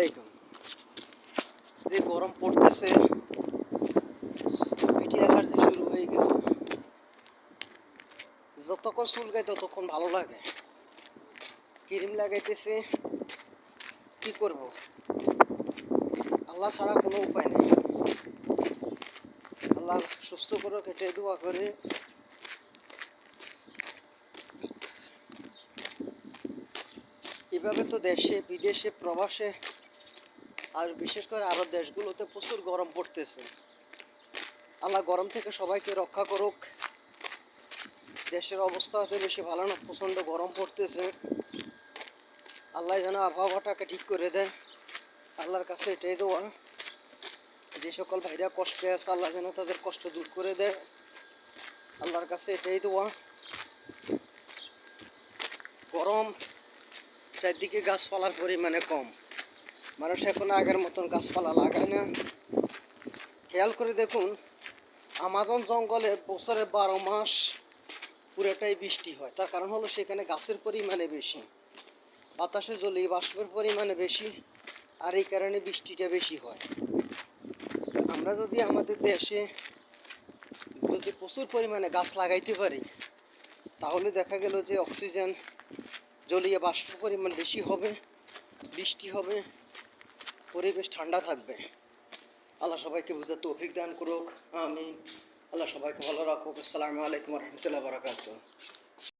আলাইকুম। যে গরম পড়তেছে শুরু হয়ে গেছে। যতক্ষণ চুলকায় ততক্ষণ ভালো লাগে। ক্রিম কি করব? আল্লাহ ছাড়া কোনো উপায় নেই। আল্লাহ সুস্থ করে কেটে দোয়া করে। এভাবে তো দেশে, বিদেশে, প্রবাসে আর বিশেষ করে আরব দেশগুলোতে প্রচুর গরম পড়তেছে। আল্লাহ গরম থেকে সবাইকে রক্ষা করুক। দেশের অবস্থা হতে বেশি ভালো না, প্রচণ্ড গরম পড়তেছে। আল্লাহ যেন আবহাওয়াটাকে ঠিক করে দেয়। আল্লাহর কাছে এটাই দেওয়া যে সকল ভাইরা কষ্টে আছে, আল্লাহ যেন তাদের কষ্ট দূর করে দেয়। আল্লাহর কাছে এটাই দেওয়া গরম, চারদিকে গাছপালার পরিমাণে কম। মানুষ এখন আগের মতন গাছপালা লাগায় না। খেয়াল করে দেখুন, আমাজন জঙ্গলে বছরে বারো মাস পুরোটাই বৃষ্টি হয়। তার কারণ হলো সেখানে গাছের পরিমাণে বেশি, বাতাসে জলীয় বাষ্পের পরিমাণে বেশি, আর এই কারণে বৃষ্টিটা বেশি হয়। আমরা যদি আমাদের দেশে যদি প্রচুর পরিমাণে গাছ লাগাইতে পারি, তাহলে দেখা গেল যে অক্সিজেন, জলীয় বাষ্প পরিমাণ বেশি হবে, বৃষ্টি হবে পরিবেশ ঠান্ডা থাকবে। আল্লাহ সবাইকে বুঝতে তৌফিক দান করুক। আমি আল্লাহ সবাইকে ভালো রাখুক। আসসালামু আলাইকুম রহমতুল্লাহ বারাকাতুহ।